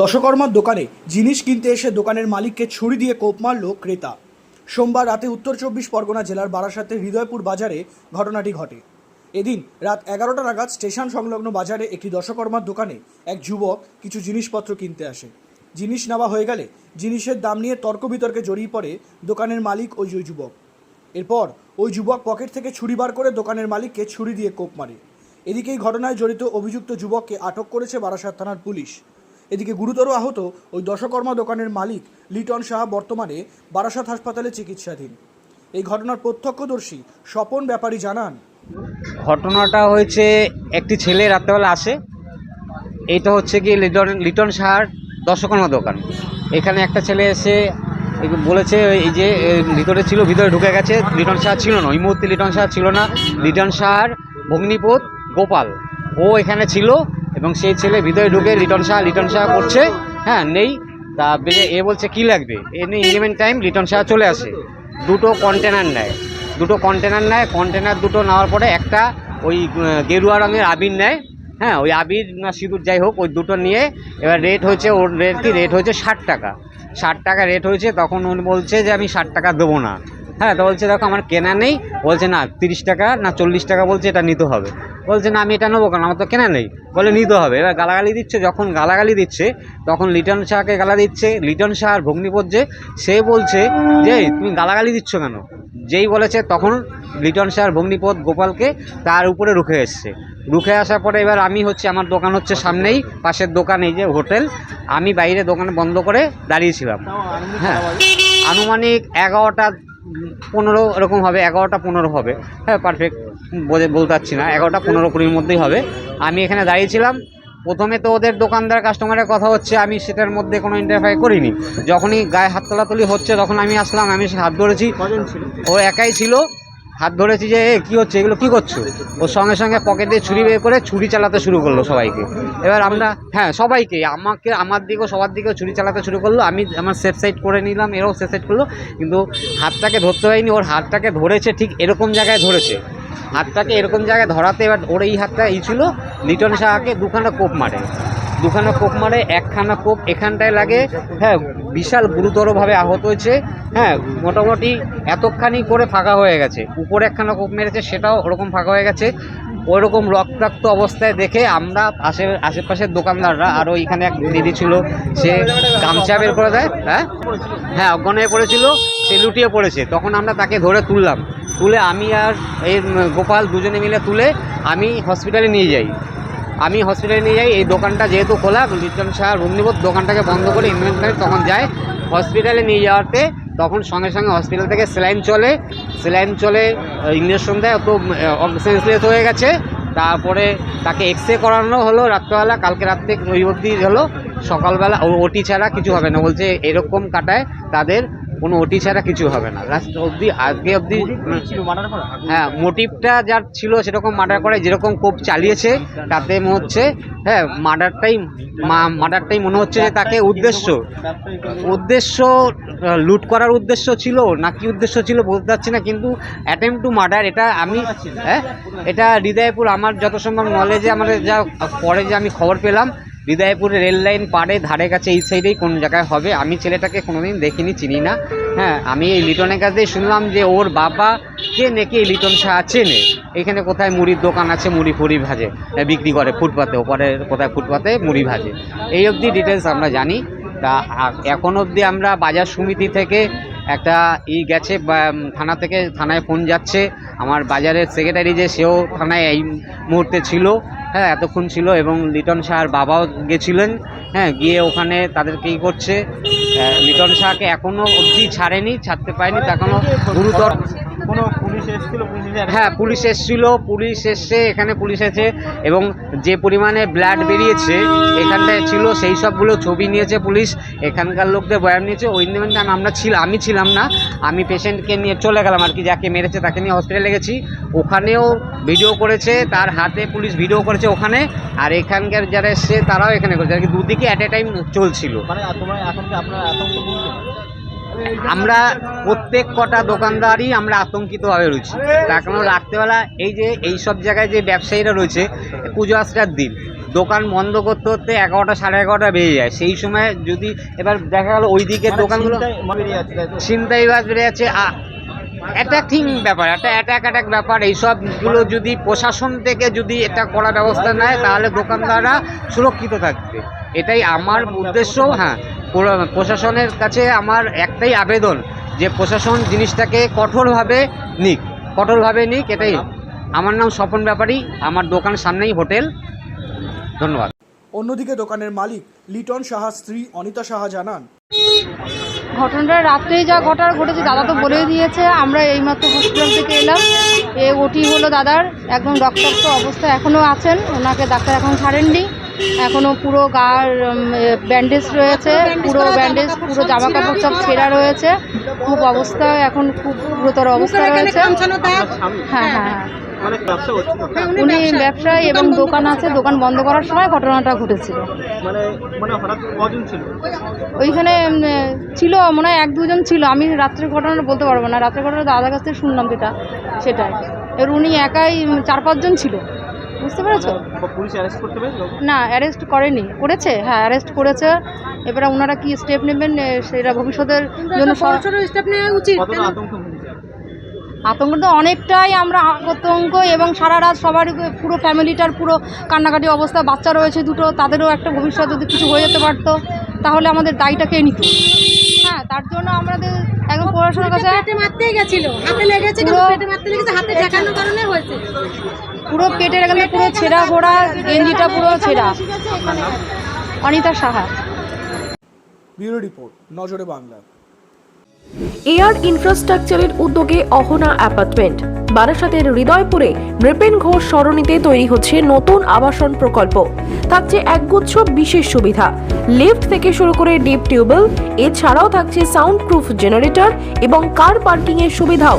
দশকর্মার দোকানে জিনিস কিনতে এসে দোকানের মালিককে ছুরি দিয়ে কোপ মারল ক্রেতা। সোমবার রাতে উত্তর চব্বিশ পরগনা জেলার বারাসাতের হৃদয়পুর বাজারে ঘটনাটি ঘটে। এদিন রাত এগারোটা নাগাদ স্টেশন সংলগ্ন বাজারে একটি দশকর্মার দোকানে এক যুবক কিছু জিনিসপত্র কিনতে আসে। জিনিস নেওয়া হয়ে গেলে জিনিসের দাম নিয়ে তর্ক বিতর্কে জড়িয়ে পড়ে দোকানের মালিক ওই ওই যুবক। এরপর ওই যুবক পকেট থেকে ছুরি বার করে দোকানের মালিককে ছুরি দিয়ে কোপ মারে। এদিকে এই ঘটনায় জড়িত অভিযুক্ত যুবককে আটক করেছে বারাসাত থানার পুলিশ। এদিকে গুরুতর আহত ওই দশকর্মা দোকানের মালিক লিটন সাহা বর্তমানে বারাসাত হাসপাতালে চিকিৎসাধীন। এই ঘটনার প্রত্যক্ষদর্শী স্বপন ব্যাপারী জানান, ঘটনাটা হয়েছে, একটি ছেলে রাত্রেবেলা আসে। এইটা হচ্ছে কি লিটন লিটন সাহার দশকর্মা দোকান। এখানে একটা ছেলে এসে বলেছে, এই যে ভিতরে ছিল, ভিতরে ঢুকে গেছে। লিটন সাহা ছিল না, ওই মুহূর্তে লিটন সাহা ছিল না। লিটন সাহার ভগ্নিপথ গোপাল। ও এখানে ছিল এবং সেই ছেলে ভিতরে ঢুকে লিটন সাহা লিটন সাহা করছে। হ্যাঁ নেই। তা এ বলছে, কি লাগবে? এমনি ইলেভেন টাইম লিটন সাহা চলে আসে। দুটো কন্টেনার নেয়। দুটো কন্টেনার নেয়। কন্টেনার দুটো নেওয়ার পরে একটা ওই গেরুয়া রঙের আবির নেয়। হ্যাঁ ওই আবির না সিঁদুর যাই হোক, ওই দুটো নিয়ে এবার রেট হয়েছে, ওর রেট কি? রেট হয়েছে ষাট টাকা। ষাট টাকা রেট হয়েছে, তখন উনি বলছে যে, আমি ষাট টাকা দেবো না। হ্যাঁ তো বলছে, দেখো, আমার কেনা নেই। বলছে, না, তিরিশ টাকা না চল্লিশ টাকা বলছে, এটা নিতে হবে। বলছে, না, আমি এটা নেব কেন? আমার তো কেনা নেই। বলে, নিতে হবে। এবার গালাগালি দিচ্ছে, যখন গালাগালি দিচ্ছে, তখন লিটন শাহকে গালা দিচ্ছে। লিটন শাহ আর ভগ্নিপত যে, সে বলছে যে, তুমি গালাগালি দিচ্ছ কেন? যেই বলেছে, তখন লিটন শাহ আর ভগ্নিপত গোপালকে তার উপরে রুখে এসছে। রুখে আসার পরে এবার আমি হচ্ছে, আমার দোকান হচ্ছে সামনেই, পাশের দোকান, এই যে হোটেল। আমি বাইরে দোকান বন্ধ করে দাঁড়িয়েছিলাম। হ্যাঁ আনুমানিক এগারোটা পনেরো এরকম হবে এগারোটা পনেরো হবে। হ্যাঁ পারফেক্ট বলে বলতে পারছি না এগারোটা পনেরো কুড়ির মধ্যেই হবে। আমি এখানে দাঁড়িয়েছিলাম। প্রথমে তো ওদের দোকানদার কাস্টমারের কথা হচ্ছে আমি সেটার মধ্যে কোনো ইন্টারফাই করিনি। যখনই গায়ে হাত তলাতলি হচ্ছে তখন আমি আসলাম আমি সে হাত ধরেছি। ও একাই ছিল। হাত ধরেছি যে, এ, কী হচ্ছে? এগুলো কী করছ? ওর সঙ্গে সঙ্গে পকেটে ছুরি বের করে ছুরি চালাতে শুরু করল সবাইকে। এবার আমরা হ্যাঁ সবাইকে, আমাকে, আমার দিকেও, সবার দিকেও ছুরি চালাতে শুরু করল। আমি আমার সেফ সাইড করে নিলাম, এরাও সেফ সাইড করল। কিন্তু হাতটাকে ধরতে হয়নি, ওর হাতটাকে ধরেছে ঠিক এরকম জায়গায় ধরেছে। হাতটাকে এরকম জায়গায় ধরাতে এবার ওর এই হাতটা এই ছিল। লিটন শাহকে দুখানা কোপ মারে। দুখানা কোপ মারে, একখানা কোপ এখানটায় লাগে। হ্যাঁ বিশাল গুরুতরভাবে আহত হয়েছে। হ্যাঁ মোটামুটি এতখানি করে ফাঁকা হয়ে গেছে। উপরে একখানা কোপ মেরেছে, সেটাও ওরকম ফাঁকা হয়ে গেছে। ওইরকম রক্তাক্ত অবস্থায় দেখে আমরা আশে আশেপাশের দোকানদাররা আর ওইখানে এক দিদি ছিল, সে গামছা বের করে দেয় হ্যাঁ? হ্যাঁ অজ্ঞান হয়ে পড়েছিল, সে লুটিয়ে পড়েছে। তখন আমরা তাকে ধরে তুললাম। তুলে আমি আর এই গোপাল দুজনে মিলে তুলে আমি হসপিটালে নিয়ে যাই। আমি হসপিটালে নিয়ে যাই, এই দোকানটা যেহেতু খোলা, লিটন শাহ রুমনিবোধ দোকানটাকে বন্ধ করে ইনভেন্টারি তখন যায়। হসপিটালে নিয়ে যাওয়াতে তখন সঙ্গে সঙ্গে হসপিটাল থেকে স্যালাইন চলে স্যালাইন চলে ইঞ্জেকশন দেয় তো সেন্সলেস হয়ে গেছে। তারপরে তাকে এক্স রে করানো হলো রাত্রেবেলা, কালকে রাত্রে ওই অবধি হলো। সকালবেলা ওটি ছাড়া কিছু হবে না, বলছে এরকম কাটায় তাদের। কোনো ওটি ছাড়া কিছু হবে না। লাস্ট অবধি আজকে অবধি হ্যাঁ মোটিভটা যার ছিল সেরকম মার্ডার করে যেরকম কোপ চালিয়েছে তাতে মনে হচ্ছে হ্যাঁ মার্ডারটাই মার্ডারটাই মনে হচ্ছে যে তাকে উদ্দেশ্য। উদ্দেশ্য লুট করার উদ্দেশ্য ছিল না কি উদ্দেশ্য ছিল বলতে পারছি না কিন্তু অ্যাটেম্প টু মার্ডার এটা আমি হ্যাঁ এটা হৃদয়পুর আমার যত সম্ভব নলেজে আমাদের যা পরে যে আমি খবর পেলাম হৃদয়পুরে রেল লাইন পাড়ে, ধারে কাছে এই সাইডেই কোন জায়গায় হবে? আমি ছেলেটাকে কোনোদিন দেখিনি, চিনি না। হ্যাঁ আমি এই লিটনের কাছেই শুনলাম যে ওর বাবা কে নাকি এই লিটন শাহ চেনে এখানে কোথায় মুড়ির দোকান আছে, মুড়ি ফুড়ি ভাজে বিক্রি করে ফুটপাতে, ওপরে কোথায় ফুটপাতে মুড়ি ভাজে। এই অবধি ডিটেলস আমরা জানি। তা এখন অবধি আমরা বাজার সমিতি থেকে একটা ই গেছে থানা থেকে থানায় ফোন যাচ্ছে। আমার বাজারের সেক্রেটারি যে সেও থানায় এই মুহূর্তে ছিল। হ্যাঁ এতক্ষণ ছিল এবং লিটন শাহর বাবাও গেছিলেন। হ্যাঁ গিয়ে ওখানে তাদের কী করছে? লিটন শাহকে এখনও অবধি ছাড়েনি, ছাড়তে পারেনি তা গুরুতর হ্যাঁ পুলিশ এসেছিল পুলিশ এসছে এখানে পুলিশ এসে এবং যে পরিমাণে ব্লাড বেরিয়েছে এখানটায় ছিল সেই সবগুলো ছবি নিয়েছে পুলিশ এখানকার লোকদের বয়ান নিয়েছে ওই নিমেন্টে আমরা ছিল আমি ছিলাম না আমি পেশেন্টকে নিয়ে চলে গেলাম আর কি যাকে মেরেছে তাকে নিয়ে হসপিটালে গেছি ওখানেও ভিডিও করেছে তার হাতে পুলিশ ভিডিও করেছে ওখানে আর এখানকার যারা এসছে তারাও এখানে করেছে আর কি দুদিকে অ্যাট এ টাইম চলছিল। মানে তোমরা এখন আপনারা আমরা প্রত্যেক কটা দোকানদারই আমরা আতঙ্কিতভাবে রয়েছি। তার কারণ রাত্রেবেলা এই যে এই সব জায়গায় যে ব্যবসায়ীরা রয়েছে পুজো আসার দিন দোকান বন্ধ করতে করতে এগারোটা সাড়ে এগারোটা বেজে যায়। সেই সময় যদি এবার দেখা গেলো ওই দিকের মানে দোকানগুলো ছিনতাই বেরিয়ে যাচ্ছে তাই তো? বেড়ে যাচ্ছে অ্যাটাকিং ব্যাপার একটা অ্যাটাক অ্যাটাক ব্যাপার এইসবগুলো যদি প্রশাসন থেকে যদি এটা করা ব্যবস্থা নেয় তাহলে দোকানদাররা সুরক্ষিত থাকবে। এটাই আমার উদ্দেশ্য হ্যাঁ। প্রশাসনের কাছে আমার একটাই আবেদন যে প্রশাসন জিনিসটাকে কঠোরভাবে নিক। কঠোরভাবে নিক এটাই। আমার নাম স্বপন ব্যাপারী আমার দোকান সামনেই হোটেল। ধন্যবাদ। অন্যদিকে দোকানের মালিক লিটন সাহা স্ত্রী অনিতা সাহা জানান ঘটনাটা রাত্রেই যা ঘটার ঘটেছে দাদা তো বলেই দিয়েছে আমরা এইমাত্র হসপিটাল থেকে এলাম। এ ওটি হলো দাদার একদম রক্তাক্ত অবস্থা এখনও আছেন ওনাকে ডাক্তার এখন ছাড়েননি। এখনও পুরো গার ব্যান্ডেজ রয়েছে পুরো ব্যান্ডেজ পুরো জামা কাপড় সব ছেঁড়া রয়েছে। খুব অবস্থা এখন খুব গুরুতর অবস্থা রয়েছে। হ্যাঁ হ্যাঁ হ্যাঁ। মানে ব্যবসা উনি ব্যবসায়ী। এবং দোকান আছে দোকান বন্ধ করার সময় ঘটনাটা ঘটেছিল। মানে মানে ওইখানে ছিল মনে হয় এক দুজন ছিল। আমি রাত্রের ঘটনাটা বলতে পারব না। রাত্রের ঘটনা দাদার কাছ থেকে শুনলাম যেটা সেটাই। এবার উনি একাই চার পাঁচজন ছিল। বুঝতে পেরেছ? না অ্যারেস্ট করেনি। করেছে? হ্যাঁ অ্যারেস্ট করেছে। এবারে ওনারা কি স্টেপ নেবেন? সেটা ভবিষ্যতের জন্য স্টেপ নেওয়া উচিত আতঙ্ক তো অনেকটাই আমরা আতঙ্ক এবং সারা রাত সবার পুরো ফ্যামিলিটার পুরো কান্নাকাটি অবস্থা বাচ্চা রয়েছে দুটো তাদেরও একটা ভবিষ্যৎ যদি কিছু হয়ে যেতে পারতো তাহলে আমাদের দায়টা কে নিত? হ্যাঁ তার জন্য আমাদের একদম পড়াশোনার কাছে মারতেই গেছিল হাতে লেগেছে পেটে মারতে লেগেছে হাতে ঠেকানোর কারণে পুরো পেটের এখানে পুরো ছেঁড়া ঘোড়া গেঞ্জিটা পুরো ছেঁড়া। অনিতা সাহা। ব্যুরো রিপোর্ট নজরে বাংলা। এয়ার ইনফ্রাস্ট্রাকচারের উদ্যোগে অহনা অ্যাপার্টমেন্ট। বারাসাতের হৃদয়পুরে নৃপেন ঘোষ সরণিতে তৈরি হচ্ছে নতুন আবাসন প্রকল্প। থাকছে একগুচ্ছ বিশেষ সুবিধা। লিফট থেকে শুরু করে ডিপ টিউবওয়েল এছাড়াও থাকছে সাউন্ড প্রুফ জেনারেটর এবং কার পার্কিং এর সুবিধাও।